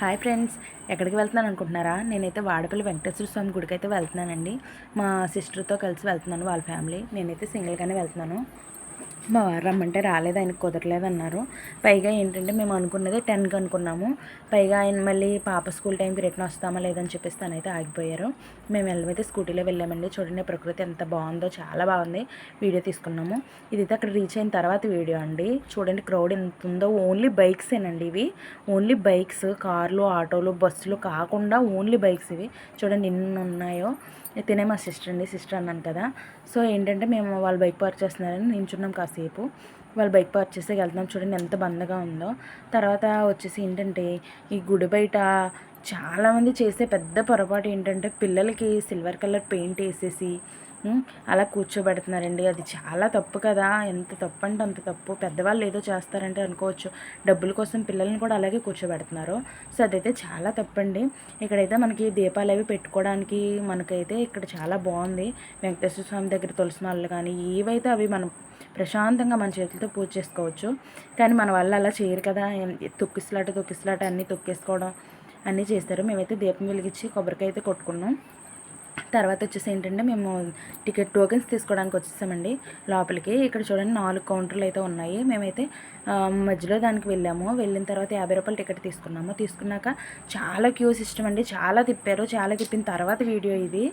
Hi friends ఎక్కడికి వెళ్తున్నాను అనుకుంటున్నారా? నేనైతే వాడపల్లి వెంకటేశ్వర స్వామి గుడికి అయితే వెళ్తున్నానండి. మా సిస్టర్తో కలిసి వెళ్తున్నాను వాళ్ళ ఫ్యామిలీ. నేనైతే సింగిల్గానే వెళ్తున్నాను. మా వారు రమ్మంటే రాలేదు ఆయనకు కుదరలేదు అన్నారు పైగా ఏంటంటే మేము అనుకున్నది టెన్కి అనుకున్నాము. పైగా ఆయన మళ్ళీ పాప స్కూల్ టైంకి రిటర్న్ వస్తామా లేదని చెప్పేసి తనైతే ఆగిపోయారు. మేము వెళ్ళమైతే స్కూటీలో వెళ్ళామండి. చూడండి ప్రకృతి ఎంత బాగుందో చాలా బాగుంది. వీడియో తీసుకున్నాము. ఇదైతే అక్కడ రీచ్ అయిన తర్వాత వీడియో అండి. చూడండి క్రౌడ్ ఎంత ఉందో. ఓన్లీ బైక్సేనండి ఇవి. ఓన్లీ బైక్స్ కార్లు ఆటోలు బస్సులు కాకుండా ఓన్లీ బైక్స్ ఇవి. చూడండి ఎన్ని ఉన్నాయో. తినే మా సిస్టర్ అండి. సిస్టర్ అన్నాను కదా. సో ఏంటంటే మేము వాళ్ళు బైక్ పార్క్ చేస్తున్నారని నించున్నాం కాస్త. కాసేపు. వాళ్ళు బైక్ పార్క్ చేసి వెళ్తున్నాం చూడండి ఎంత బందగా ఉందో. తర్వాత వచ్చేసి ఏంటంటే ఈ గుడి బయట చాలామంది చేసే పెద్ద పొరపాటు ఏంటంటే పిల్లలకి సిల్వర్ కలర్ పెయింట్ వేసేసి అలా కూర్చోబెడుతున్నారండి. అది చాలా తప్పు కదా. ఎంత తప్పు అంటే అంత తప్పు. పెద్దవాళ్ళు ఏదో చేస్తారంటే అనుకోవచ్చు. డబ్బుల కోసం పిల్లల్ని కూడా అలాగే కూర్చోబెడుతున్నారు. సో అదైతే చాలా తప్పండి. ఇక్కడైతే మనకి దీపాలు అవి పెట్టుకోవడానికి మనకైతే ఇక్కడ చాలా బాగుంది. వెంకటేశ్వర స్వామి దగ్గర తులసి మాలలు కానీ ఏవైతే అవి మనం ప్రశాంతంగా మన చేతులతో పూజ చేసుకోవచ్చు. కానీ మన వల్ల అలా చేయరు కదా. తొక్కిసలాట తొక్కిసలాట అన్నీ తొక్కేసుకోవడం అన్నీ చేస్తారు. మేమైతే దీపం వెలిగించి కొబ్బరికాయ అయితే కొట్టుకున్నాం. తర్వాత వచ్చేసి ఏంటంటే మేము టికెట్ టోకెన్స్ తీసుకోవడానికి వచ్చేసామండి లోపలికి. ఇక్కడ చూడండి నాలుగు కౌంటర్లు అయితే ఉన్నాయి. మేమైతే మధ్యలో దానికి వెళ్ళాము. వెళ్ళిన తర్వాత యాభై రూపాయలు టికెట్ తీసుకున్నాము. తీసుకున్నాక చాలా క్యూ సిస్టమ్ అండి. చాలా తిప్పారు. చాలా తిప్పిన తర్వాత వీడియో ఇది.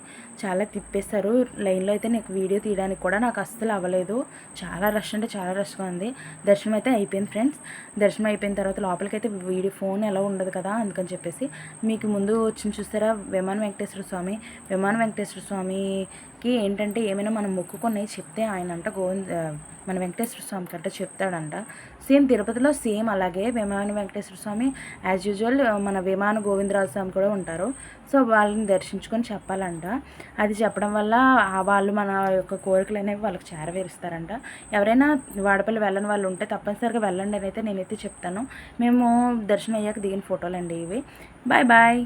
చాలా తిప్పేస్తారు లైన్లో అయితే నాకు వీడియో తీయడానికి కూడా నాకు అస్సలు అవ్వలేదు. చాలా రష్ అంటే చాలా రష్గా ఉంది. దర్శనం అయితే అయిపోయింది ఫ్రెండ్స్. దర్శనం అయిపోయిన తర్వాత లోపలికి అయితే వీడియో ఫోన్ ఎలా ఉండదు కదా అందుకని చెప్పేసి మీకు ముందు వచ్చిన చూసారా? విమాన వెంకటేశ్వర స్వామి విమాన వెంకటేశ్వర స్వామికి ఏంటంటే ఏమైనా మనం మొక్కుకున్నాయి చెప్తే ఆయన అంట గోవింద్ మన వెంకటేశ్వర స్వామి కంటే చెప్తాడంట. సేమ్ తిరుపతిలో సేమ్ అలాగే విమాన వెంకటేశ్వర స్వామి యాజ్ యూజువల్ మన విమాన గోవిందరాజు స్వామి కూడా ఉంటారు. సో వాళ్ళని దర్శించుకొని చెప్పాలంట. అది చెప్పడం వల్ల ఆ వాళ్ళు మన యొక్క కోరికలు అనేవి వాళ్ళకి చేరవేరుస్తారంట. ఎవరైనా వాడపల్లి వెళ్ళని వాళ్ళు ఉంటే తప్పనిసరిగా వెళ్ళండి అని అయితే నేనైతే చెప్తాను. మేము దర్శనం అయ్యాక దిగిన ఫోటోలు అండి ఇవి. Bye bye